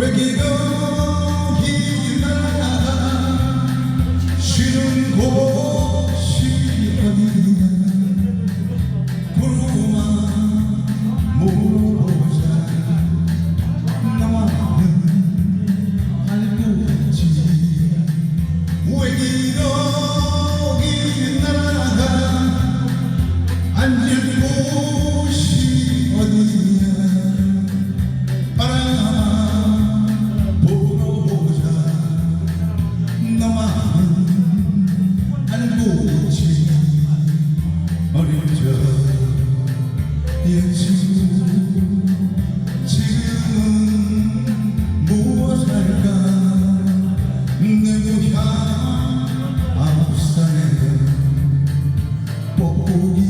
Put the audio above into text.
외계병이 날아가 쉬는 곳이 어디냐? 물고만 물어보자 나와는 알고 있지. 외계병이 날아가 앉을 곳 어린 적옛 친구 지금은 무엇 할까? 내 고향 아홉 살에 뽁뽁이